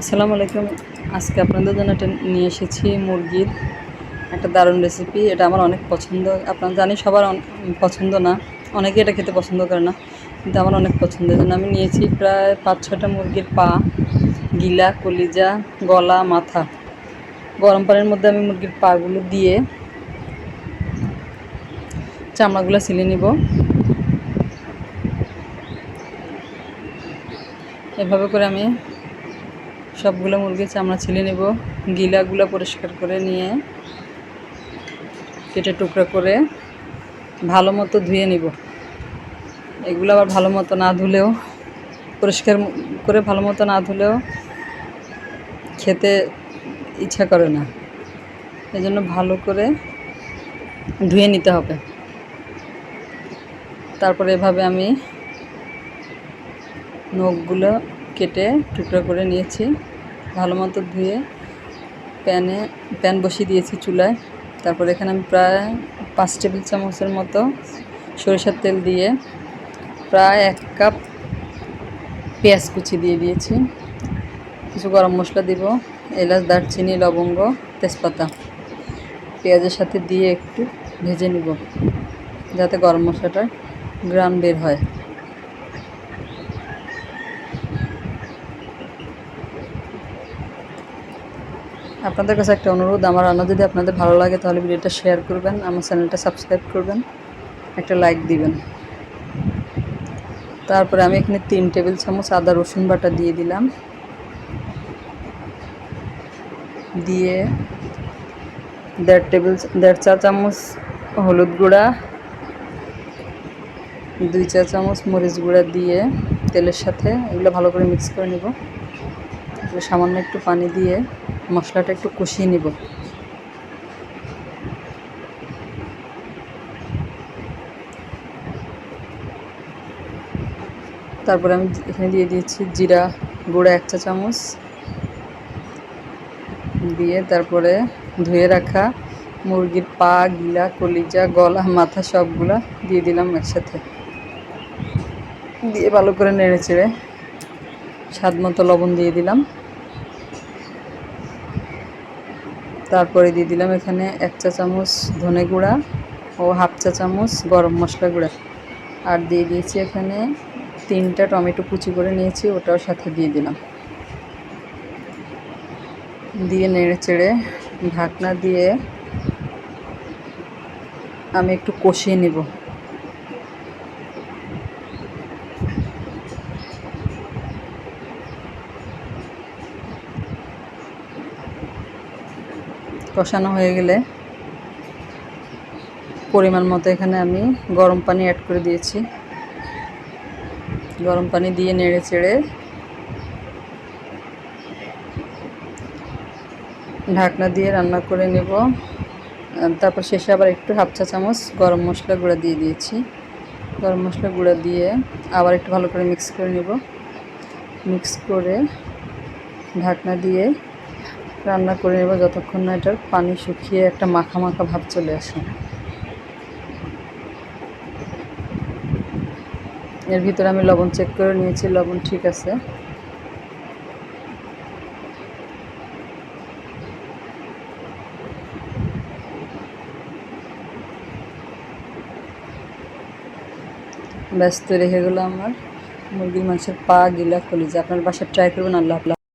আসসালামু আলাইকুম। আজকে আপনাদের জন্য একটা নিয়ে এসেছি মুরগির একটা দারুণ রেসিপি এটা আমার অনেক পছন্দ। আপনারা জানি সবার পছন্দ না। অনেকে এটা খেতে পছন্দ করে না, কিন্তু আমার অনেক পছন্দ জন্য। আমি নিয়েছি প্রায় পাঁচ ছটা মুরগির পা, গিলা, কলিজা, গলা, মাথা। গরম পানির মধ্যে আমি মুরগির পাগুলো দিয়ে চামড়াগুলো ছিলে নিব। এভাবে করে আমি সবগুলো মুরগির চামড়া ছিলে নেব। গিলাগুলো পরিষ্কার করে নিয়ে কেটে টুকরো করে ভালো মতো ধুয়ে নিব। এগুলো আবার ভালো মতো না ধুলেও, পরিষ্কার করে ভালো মতো না ধুলেও খেতে ইচ্ছা করে না। এই জন্য ভালো করে ধুয়ে নিতে হবে। তারপরে এভাবে আমি নখগুলো কেটে টুকরো করে নিয়েছি। ভালো মতো ধুয়ে প্যানে, প্যান বসিয়ে দিয়েছি চুলায়। তারপর এখানে আমি প্রায় পাঁচ টেবিল চামচের মতো সরিষার তেল দিয়ে প্রায় এক কাপ পেঁয়াজ কুচি দিয়ে দিয়েছি। কিছু গরম মশলা দিব, এলাচ, দারচিনি, লবঙ্গ, তেজপাতা। পেঁয়াজের সাথে দিয়ে একটু ভেজে নিব, যাতে গরম মশলাটার গ্রাম বের হয়। আপনাদের কাছে একটা অনুরোধ, আমার রান্না যদি আপনাদের ভালো লাগে তাহলে ভিডিওটা শেয়ার করবেন, আমার চ্যানেলটা সাবস্ক্রাইব করবেন, একটা লাইক দিবেন। তারপরে আমি এখানে তিন টেবিল চামচ আদা, রসুন বাটা দিয়ে দিলাম। দিয়ে দেড় টেবিল, দেড় চা চামচ হলুদ গুঁড়া, দুই চা চামচ মরিচ গুঁড়া দিয়ে তেলের সাথে এগুলো ভালো করে মিক্স করে নেব। সামান্য একটু পানি দিয়ে মশলাটা একটু কষিয়ে নিব। তারপরে আমি এখানে দিয়ে দিয়েছি জিরা গুঁড়া এক চা চামচ। দিয়ে তারপরে ধুয়ে রাখা মুরগির পা, গিলা, কলিজা, গলা, মাথা সবগুলা দিয়ে দিলাম একসাথে। দিয়ে ভালো করে নেড়ে চেড়ে স্বাদ মতো লবণ দিয়ে দিলাম। তারপরে দিয়ে দিলাম এখানে এক চা চামচ ধনে গুঁড়া ও হাফ চা চামচ গরম মশলা গুঁড়া। আর দিয়ে দিয়েছি এখানে তিনটা টমেটো কুচি করে নিয়েছি, ওটাও সাথে দিয়ে দিলাম। দিয়ে নেড়ে চেড়ে ঢাকনা দিয়ে আমি একটু কষিয়ে নেব। কষানো হয়ে গেলে পরিমাণ মতো এখানে আমি গরম পানি অ্যাড করে দিয়েছি। গরম পানি দিয়ে নেড়ে চেড়ে ঢাকনা দিয়ে রান্না করে নেব। তারপর শেষে আবার একটু হাফ চা চামচ গরম মশলা গুঁড়া দিয়ে দিয়েছি। গরম মশলা গুঁড়া দিয়ে আবার একটু ভালো করে মিক্স করে নেব। মিক্স করে ঢাকনা দিয়ে রান্না করে নেব যতক্ষণ না এটার পানি শুকিয়ে একটা মাখা মাখা ভাব চলে আসে। এর ভিতরে আমি লবণ চেক করে নিয়েছি, লবণ ঠিক আছে। ব্যস্ত রেখে গেলো আমার। মুরগির মাংসের পা গিলা কলিজা। আপনার বাসায় ট্রাই করবেন, আল্লাহ।